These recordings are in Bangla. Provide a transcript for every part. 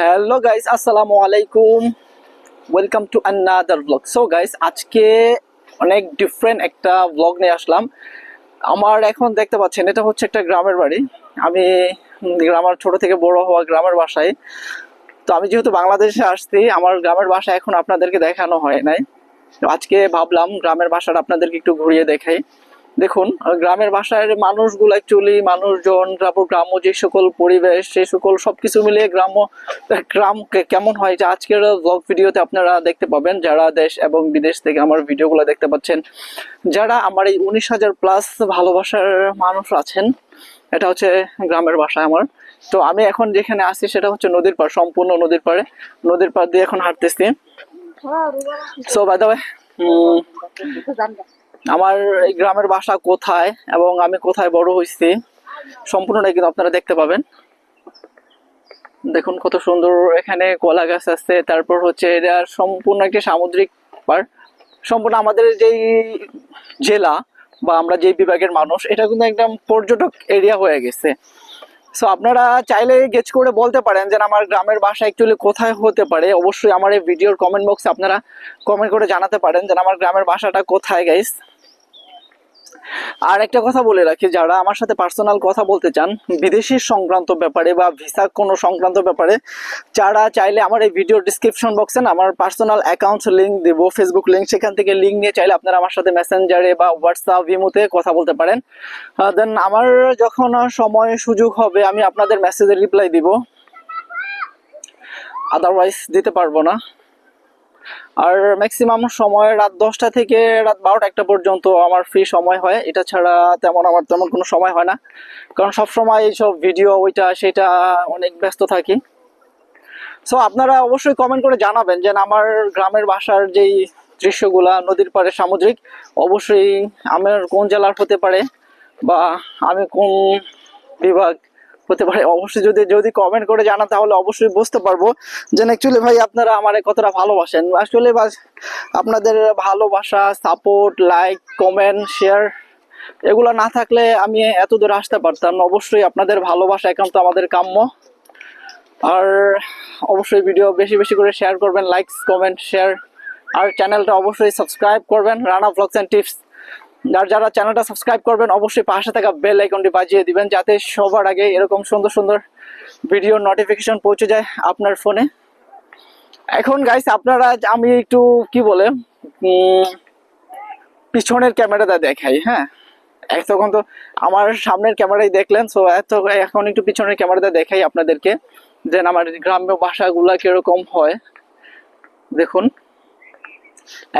হ্যালো গাইস আসসালামু আলাইকুম welcome to another blog so guys আজকে অনেক ডিফারেন্ট একটা ব্লগ নিয়ে আসলাম। আমার এখন দেখতে পাচ্ছেন, এটা হচ্ছে একটা গ্রামের বাড়ি। আমি আমার ছোট থেকে বড় হওয়া গ্রামের বাসায়। তো আমি যেহেতু বাংলাদেশে আসছি, আমার গ্রামের বাসা এখন আপনাদেরকে দেখানো হয় নাই। তো আজকে ভাবলাম গ্রামের বাসাটা আপনাদেরকে একটু ঘুরিয়ে দেখাই। দেখুন গ্রামের বাসার মানুষগুলো অ্যাকচুয়ালি মানুষজন তারপর গ্রাম্য যে সকল পরিবেশ সেই সকল সবকিছু মিলিয়ে গ্রাম্য গ্রাম কেমন হয় যে আজকের ব্লগ ভিডিওতে আপনারা দেখতে পাবেন যারা দেশ এবং বিদেশ থেকে আমার ভিডিওগুলো দেখতে পাচ্ছেন যারা আমার এই উনিশ হাজার প্লাস ভালোবাসার মানুষ আছেন এটা হচ্ছে গ্রামের বাসা আমার। তো আমি এখন যেখানে আছি সেটা হচ্ছে নদীর পাড় সম্পূর্ণ নদীর পাড়ে নদীর পাড় দিয়ে এখন হাঁটতেছি। সো বাই দ্য আমার এই গ্রামের বাসা কোথায় এবং আমি কোথায় বড় হয়েছি সম্পূর্ণটাই কিন্তু আপনারা দেখতে পাবেন। দেখুন কত সুন্দর এখানে কলা গাছ আছে, তারপর হচ্ছে এটা সম্পূর্ণ একটি সামুদ্রিক পার সম্পূর্ণ আমাদের যেই জেলা বা আমরা যেই বিভাগের মানুষ, এটা কিন্তু একদম পর্যটক এরিয়া হয়ে গেছে। সো আপনারা চাইলে গেচ করে বলতে পারেন যে আমার গ্রামের বাসা অ্যাকচুয়ালি কোথায় হতে পারে। অবশ্যই আমার এই ভিডিওর কমেন্ট বক্সে আপনারা কমেন্ট করে জানাতে পারেন যে আমার গ্রামের বাসাটা কোথায় গাইস আর একটা কথা বলে রাখি, যারা আমার সাথে পার্সোনাল কথা বলতে চান, বিদেশি সংক্রান্ত ব্যাপারে বা ভিসা কোনো সংক্রান্ত ব্যাপারে, যারা চাইলে আমার এই ভিডিও ডিসক্রিপশন বক্সে আমার পার্সোনাল অ্যাকাউন্ট লিঙ্ক দেবো ফেসবুক লিঙ্ক সেখান থেকে লিঙ্ক নিয়ে চাইলে আপনারা আমার সাথে মেসেঞ্জারে বা হোয়াটসঅ্যাপ ইমোতে কথা বলতে পারেন। দেন আমার যখন সময় সুযোগ হবে, আমি আপনাদের মেসেজের রিপ্লাই দিব। আদারওয়াইজ দিতে পারব না। আর ম্যাক্সিমাম সময় রাত দশটা থেকে রাত বারোটা একটা পর্যন্ত আমার ফ্রি সময় হয়। এটা ছাড়া তেমন আমার তেমন কোনো সময় হয় না। কারণ সব সময় এইসব ভিডিও ওইটা, সেটা অনেক ব্যস্ত থাকি। সো আপনারা অবশ্যই কমেন্ট করে জানাবেন যে আমার গ্রামের বাসার যেই দৃশ্যগুলা, নদীর পাড়ে সামুদ্রিক, অবশ্যই আমার কোন জেলার হতে পারে বা আমি কোন বিভাগ হতে পারে। অবশ্যই যদি যদি কমেন্ট করে জানান, তাহলে অবশ্যই বুঝতে পারব যে অ্যাকচুয়ালি ভাই, আপনারা আমার কতটা ভালোবাসেন। আসলে আপনাদের ভালোবাসা সাপোর্ট লাইক কমেন্ট শেয়ার এগুলো না থাকলে আমি এত দূর আসতে পারতাম। অবশ্যই আপনাদের ভালোবাসা একান্ত আমাদের কাম্য। আর অবশ্যই ভিডিও বেশি বেশি করে শেয়ার করবেন লাইকস কমেন্ট শেয়ার আর চ্যানেলটা অবশ্যই সাবস্ক্রাইব করবেন রানা ব্লগস অ্যান্ড টিপস আর যারা চ্যানেলটা সাবস্ক্রাইব করবেন, অবশ্যই পাশে থাকা বেল আইকনটি বাজিয়ে দিবেন, যাতে সবার আগে এরকম সুন্দর সুন্দর ভিডিও নোটিফিকেশন পৌঁছে যায় আপনার ফোনে। এখন গাইস আপনারা আমি একটু কি বলে পিছনের ক্যামেরাটা দেখাই হ্যাঁ? এতক্ষণ তো আমার সামনের ক্যামেরাই দেখলেন সো এত এখন একটু পিছনের ক্যামেরাটা দেখাই আপনাদেরকে যে আমার গ্রাম্য ভাষাগুলা কীরকম হয়। দেখুন,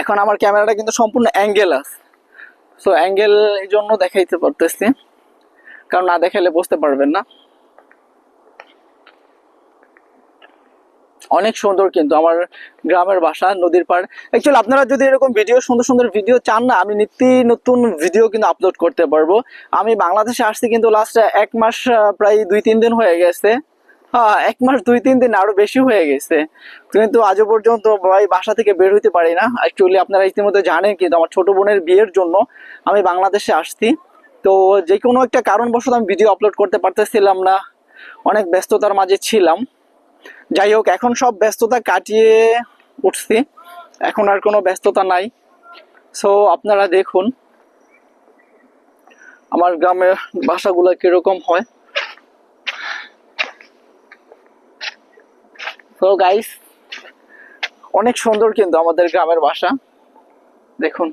এখন আমার ক্যামেরাটা কিন্তু সম্পূর্ণ অ্যাঙ্গেল আছে সো অ্যাঙ্গেল এই জন্য দেখাইতে পারতেছি। কারণ না দেখাইলে বুঝতে পারবেন না। অনেক সুন্দর কিন্তু আমার গ্রামের বাসা, নদীর পাড়। অ্যাকচুয়ালি আপনারা যদি এরকম ভিডিও সুন্দর সুন্দর ভিডিও চান না, আমি নিত্য নতুন ভিডিও কিন্তু আপলোড করতে পারব। আমি বাংলাদেশে আসছি কিন্তু লাস্ট এক মাস প্রায় দুই, তিন দিন হয়ে গেছে। হ্যাঁ এক মাস দুই, তিন দিন আরও বেশি হয়ে গেছে। কিন্তু আজও পর্যন্ত ভাই বাসা থেকে বের হইতে পারি না। অ্যাকচুয়ালি আপনারা ইতিমধ্যে জানেন কিন্তু আমার ছোট বোনের বিয়ের জন্য আমি বাংলাদেশে আসছি। তো যে কোনো একটা কারণবশত আমি ভিডিও আপলোড করতে পারতেছিলাম না। অনেক ব্যস্ততার মাঝে ছিলাম। যাই হোক, এখন সব ব্যস্ততা কাটিয়ে উঠছি। এখন আর কোনো ব্যস্ততা নাই। সো আপনারা দেখুন, আমার গ্রামের বাসাগুলো কীরকম হয়। তো গাইস অনেক সুন্দর কিন্তু আমাদের গ্রামের বাসা দেখুন।